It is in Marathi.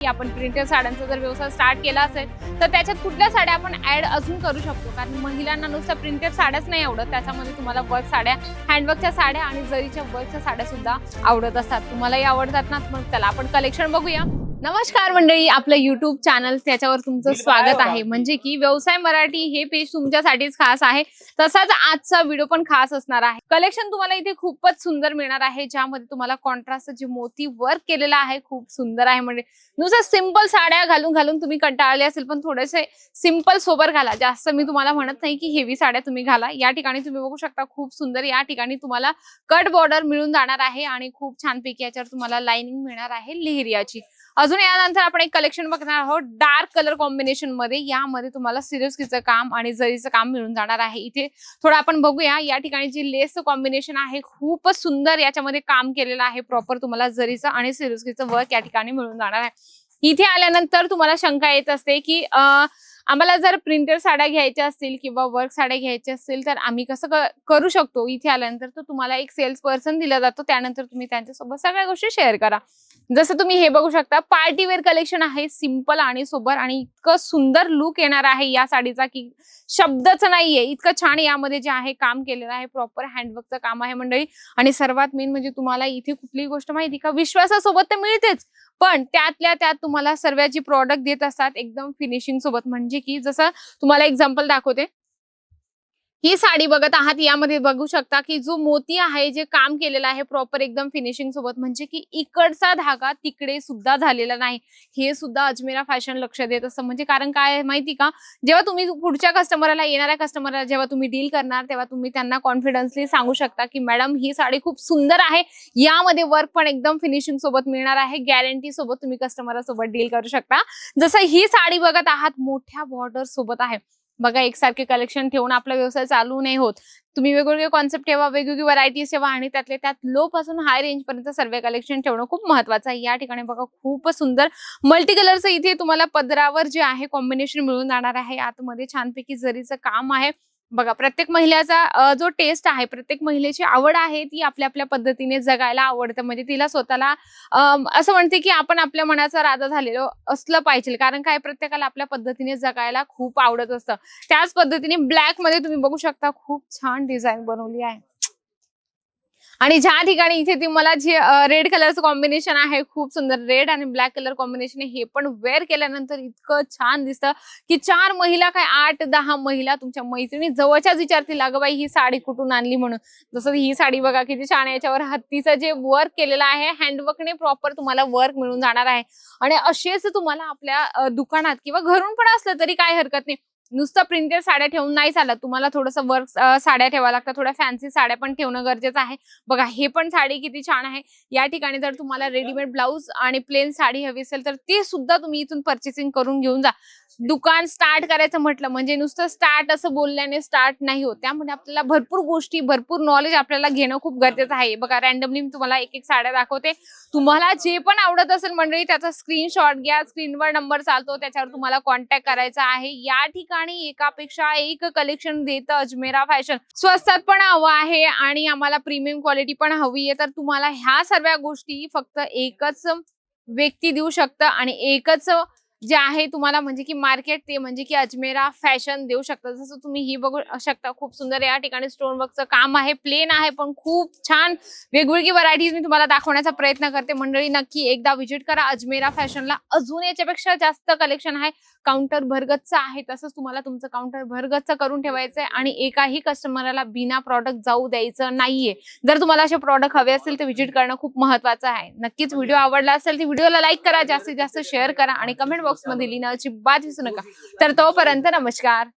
की आपण प्रिंटेड साड्यांचा जर व्यवसाय स्टार्ट केला असेल तर त्याच्यात कुठल्या साड्या आपण ऍड अजून करू शकतो? कारण महिलांना नुसत्या प्रिंटेड साड्याच नाही आवडत. त्याच्यामध्ये तुम्हाला वर्क साड्या हँडवर्कच्या साड्या आणि जरीच्या वर्कच्या साड्या सुद्धा आवडत असतात. तुम्हालाही आवडतात ना? मग चला आपण कलेक्शन बघूया. नमस्कार मंडळी आपलं युट्यूब चॅनल त्याच्यावर तुमचं स्वागत आहे. म्हणजे की व्यवसाय मराठी हे पेज तुमच्यासाठीच खास आहे. तसाच आजचा व्हिडिओ पण खास असणार आहे. कलेक्शन तुम्हाला इथे खूपच सुंदर मिळणार आहे. ज्यामध्ये तुम्हाला कॉन्ट्रास्ट जे मोती वर्क केलेलं आहे खूप सुंदर आहे. म्हणजे नुसतं सिंपल साड्या घालून घालून तुम्ही कंटाळले असेल पण थोडेसे सिंपल सोबर घाला. जास्त मी तुम्हाला म्हणत नाही की हेवी साड्या तुम्ही घाला. या ठिकाणी तुम्ही बघू शकता खूप सुंदर या ठिकाणी तुम्हाला कट बॉर्डर मिळून जाणार आहे आणि खूप छानपैकी याच्यावर तुम्हाला लाइनिंग मिळणार आहे लेहरियाची. अजून यानंतर आपण एक कलेक्शन बघणार आहोत. डार्क कलर कॉम्बिनेशनमध्ये यामध्ये तुम्हाला सिरियसकीचं काम आणि जरीचं काम मिळून जाणार आहे. इथे थोडं आपण बघूया. या ठिकाणी जी लेस कॉम्बिनेशन आहे खूपच सुंदर याच्यामध्ये काम केलेलं आहे. प्रॉपर तुम्हाला जरीचं आणि सिरियसकीचं वर्क या ठिकाणी मिळून जाणार आहे. इथे आल्यानंतर तुम्हाला शंका येत असते की अं, आम्हाला जर प्रिंटर साड्या घ्यायच्या असतील किंवा वर्क साड्या घ्यायच्या असतील तर आम्ही कसं करू शकतो? इथे आल्यानंतर तर तुम्हाला एक सेल्स पर्सन दिला जातो. त्यानंतर तुम्ही त्यांच्यासोबत सगळ्या गोष्टी शेअर करा. जसं तुम्ही हे बघू शकता पार्टीवेअर कलेक्शन आहे सिंपल आणि सोबर आणि इतकं सुंदर लुक येणार आहे या साडीचा की शब्दच नाहीये. इतकं छान यामध्ये जे आहे काम केलेलं आहे प्रॉपर हँडवर्कचं काम आहे मंडळी. आणि सर्वात मेन म्हणजे तुम्हाला इथे कुठलीही गोष्ट माहिती का? विश्वासासोबत तर मिळतेच. पण त्यातल्या त्यात तुम्हाला सर्वाची प्रॉडक्ट देत असतात एकदम फिनिशिंग सोबत म्हणजे की जसं तुम्हाला एक्झाम्पल दाखवते. ही साडी बघत आहात यामध्ये बघू शकता की जो मोती आहे जे काम केलेलं आहे प्रॉपर एकदम फिनिशिंग सोबत म्हणजे की इकडचा धागा तिकडे सुद्धा झालेला नाही. हे सुद्धा अजमेरा फॅशन लक्ष देत असतं. म्हणजे कारण काय माहिती का? जेव्हा तुम्ही पुढच्या कस्टमरला येणाऱ्या कस्टमरला जेव्हा तुम्ही डील करणार तेव्हा तुम्ही त्यांना कॉन्फिडन्सली सांगू शकता की मॅडम ही साडी खूप सुंदर आहे. यामध्ये वर्क पण एकदम फिनिशिंग सोबत मिळणार आहे. गॅरंटी सोबत तुम्ही कस्टमर सोबत डील करू शकता. जसं ही साडी बघत आहात मोठ्या बॉर्डर सोबत आहे. बघा एकसारखे कलेक्शन ठेवून आपला व्यवसाय चालू नाही होत. तुम्ही वेगवेगळे कॉन्सेप्ट ठेवा वेगवेगळी व्हरायटीज ठेवा आणि त्यातले त्यात लो पासून हाय रेंज पर्यंत सर्व कलेक्शन ठेवणं खूप महत्वाचं आहे. या ठिकाणी बघा खूपच सुंदर मल्टी कलरचं इथे तुम्हाला पदरावर जे आहे कॉम्बिनेशन मिळून जाणार आहे. आतमध्ये छानपैकी जरीचं काम आहे. बघा प्रत्येक महिलेचा जो टेस्ट आहे प्रत्येक महिलेची आवड आहे ती आपल्या आपल्या पद्धतीने जगायला आवडतं. म्हणजे तिला स्वतःला असं म्हणते की आपण आपल्या मनाचा राजा झालेलो असलं पाहिजे. कारण काय? प्रत्येकाला आपल्या पद्धतीने जगायला खूप आवडत असतं. त्याच पद्धतीने ब्लॅकमध्ये तुम्ही बघू शकता खूप छान डिझाईन बनवली आहे. आणि ज्या ठिकाणी इथे ती मला जे रेड कलरचं कॉम्बिनेशन आहे खूप सुंदर रेड आणि ब्लॅक कलर कॉम्बिनेशन हे पण वेअर केल्यानंतर इतकं छान दिसतं की चार महिला काय आठ दहा महिला तुमच्या मैत्रिणी जवळच्याच विचारतील अगं बाई ही साडी कुठून आणली म्हणून? जसं ही साडी बघा किती छान याच्यावर हत्तीचं जे वर्क केलेलं आहे हँडवर्कने प्रॉपर तुम्हाला वर्क मिळून जाणार आहे. आणि असेच तुम्हाला आपल्या दुकानात किंवा घरून पण असलं तरी काय हरकत नाही. नुसतं प्रिंटेड साड्या ठेवून नाही चालत. तुम्हाला थोडंसं वर्क साड्या ठेवा लागतात. थोड्या फॅन्सी साड्या पण ठेवणं गरजेचं आहे. बघा हे पण साडी किती छान आहे. या ठिकाणी जर तुम्हाला रेडीमेड ब्लाऊज आणि प्लेन साडी हवी असेल तर ते सुद्धा तुम्ही इथून परचेसिंग करून घेऊन जा. दुकान स्टार्ट करायचं म्हटलं म्हणजे नुसतं स्टार्ट असं बोलल्याने स्टार्ट नाही होत. त्यामुळे आपल्याला भरपूर गोष्टी भरपूर नॉलेज आपल्याला घेणं खूप गरजेचं आहे. बघा रॅन्डमली मी तुम्हाला एक एक साड्या दाखवते. तुम्हाला जे पण आवडत असेल मंडळी त्याचा स्क्रीनशॉट घ्या स्क्रीनवर नंबर चालतो त्याच्यावर तुम्हाला कॉन्टॅक्ट करायचा आहे. या ठिकाणी एकापेक्षा एक कलेक्शन देतं अजमेरा फॅशन स्वस्तात पण हवं आहे आणि आम्हाला प्रीमियम क्वालिटी पण हवी आहे. तर तुम्हाला ह्या सर्व गोष्टी फक्त एकच व्यक्ती देऊ शकतं आणि एकच जे आहे तुम्हाला म्हणजे की मार्केट ते म्हणजे की अजमेरा फॅशन देऊ शकता. जसं तुम्ही ही बघू शकता खूप सुंदर या ठिकाणी स्टोन वर्कचं काम आहे. प्लेन आहे पण खूप छान वेगवेगळी व्हरायटीज मी तुम्हाला दाखवण्याचा प्रयत्न करते. मंडळी नक्की एकदा व्हिजिट करा. अजमेरा फॅशनला अजून याच्यापेक्षा जास्त कलेक्शन आहे. काउंटर भरगतचं आहे तसंच तुम्हाला तुमचं काउंटर भरगतचं करून ठेवायचंय आणि एकाही कस्टमरला बिना प्रॉडक्ट जाऊ द्यायचं नाहीये. जर तुम्हाला असे प्रॉडक्ट हवे असेल तर व्हिजिट करणं खूप महत्वाचं आहे. नक्कीच व्हिडिओ आवडला असेल तर व्हिडिओला लाईक करा. जास्तीत जास्त शेअर करा आणि कमेंट बॉक्समध्ये लिहिणं अजिबात विसरू नका. तर तोपर्यंत नमस्कार.